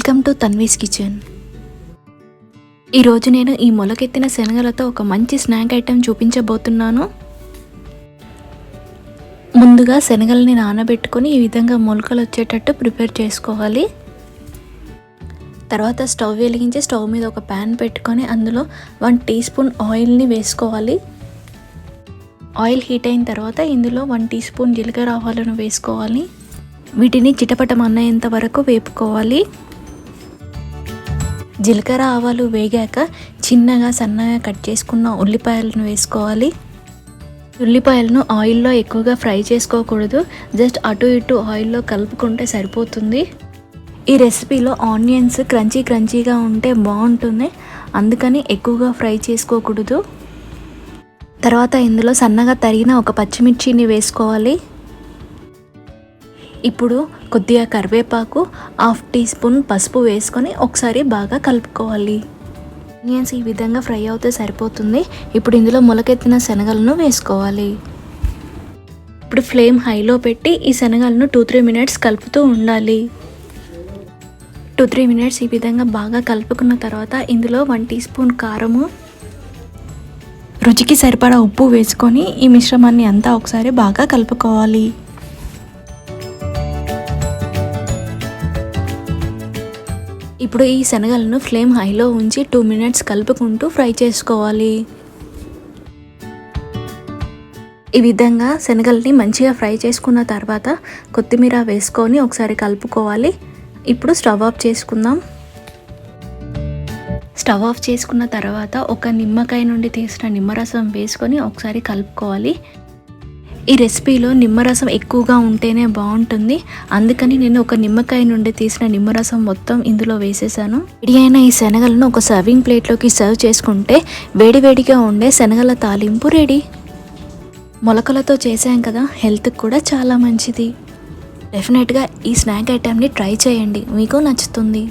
Welcome to Tanvi's kitchen. ఈరోజు నేను ఈ మొలకెత్తిన శనగలతో ఒక మంచి స్నాక్ ఐటెం చూపించబోతున్నాను. ముందుగా శనగల్ని నానబెట్టుకొని ఈ విధంగా మొలకలు వచ్చేటట్టు ప్రిపేర్ చేసుకోవాలి. తర్వాత స్టవ్ వెలిగించి స్టవ్ మీద ఒక ప్యాన్ పెట్టుకొని అందులో వన్ టీ స్పూన్ ఆయిల్ని వేసుకోవాలి. ఆయిల్ హీట్ అయిన తర్వాత ఇందులో వన్ టీ స్పూన్ జీలకర్ర ఆవాలను వేసుకోవాలి. వీటిని చిటపటం అన్నేంత వరకు వేపుకోవాలి. జీలకర్ర ఆవాలు వేగాక చిన్నగా సన్నగా కట్ చేసుకున్న ఉల్లిపాయలను వేసుకోవాలి. ఉల్లిపాయలను ఆయిల్లో ఎక్కువగా ఫ్రై చేసుకోకూడదు. జస్ట్ అటు ఇటు ఆయిల్లో కలుపుకుంటే సరిపోతుంది. ఈ రెసిపీలో ఆనియన్స్ క్రంచీ క్రంచీగా ఉంటే బాగుంటుంది. అందుకని ఎక్కువగా ఫ్రై చేసుకోకూడదు. తర్వాత ఇందులో సన్నగా తరిగిన ఒక పచ్చిమిర్చిని వేసుకోవాలి. ఇప్పుడు కొద్దిగా కరివేపాకు హాఫ్ టీ స్పూన్ పసుపు వేసుకొని ఒకసారి బాగా కలుపుకోవాలి. ఆనియన్స్ ఈ విధంగా ఫ్రై అవుతే సరిపోతుంది. ఇప్పుడు ఇందులో మొలకెత్తిన శనగలను వేసుకోవాలి. ఇప్పుడు ఫ్లేమ్ హైలో పెట్టి ఈ శనగలను టూ త్రీ మినిట్స్ కలుపుతూ ఉండాలి. టూ త్రీ మినిట్స్ ఈ విధంగా బాగా కలుపుకున్న తర్వాత ఇందులో వన్ టీ స్పూన్ కారము రుచికి సరిపడా ఉప్పు వేసుకొని ఈ మిశ్రమాన్ని అంతా ఒకసారి బాగా కలుపుకోవాలి. ఇప్పుడు ఈ శనగలను ఫ్లేమ్ హైలో ఉంచి టూ మినిట్స్ కలుపుకుంటూ ఫ్రై చేసుకోవాలి. ఈ విధంగా శనగల్ని మంచిగా ఫ్రై చేసుకున్న తర్వాత కొత్తిమీర వేసుకొని ఒకసారి కలుపుకోవాలి. ఇప్పుడు స్టవ్ ఆఫ్ చేసుకుందాం. స్టవ్ ఆఫ్ చేసుకున్న తర్వాత ఒక నిమ్మకాయ నుండి తీసిన నిమ్మరసం వేసుకొని ఒకసారి కలుపుకోవాలి. ఈ రెసిపీలో నిమ్మరసం ఎక్కువగా ఉంటేనే బాగుంటుంది. అందుకని నేను ఒక నిమ్మకాయ నుండి తీసిన నిమ్మరసం మొత్తం ఇందులో వేసేసాను. రెడీ అయిన ఈ శనగలను ఒక సర్వింగ్ ప్లేట్లోకి సర్వ్ చేసుకుంటే వేడివేడిగా ఉండే శనగల తాలింపు రెడీ మొలకలతో చేసాం కదా హెల్త్కి కూడా చాలా మంచిది. డెఫినెట్గా ఈ స్నాక్ ఐటెంని ట్రై చేయండి. మీకు నచ్చుతుంది.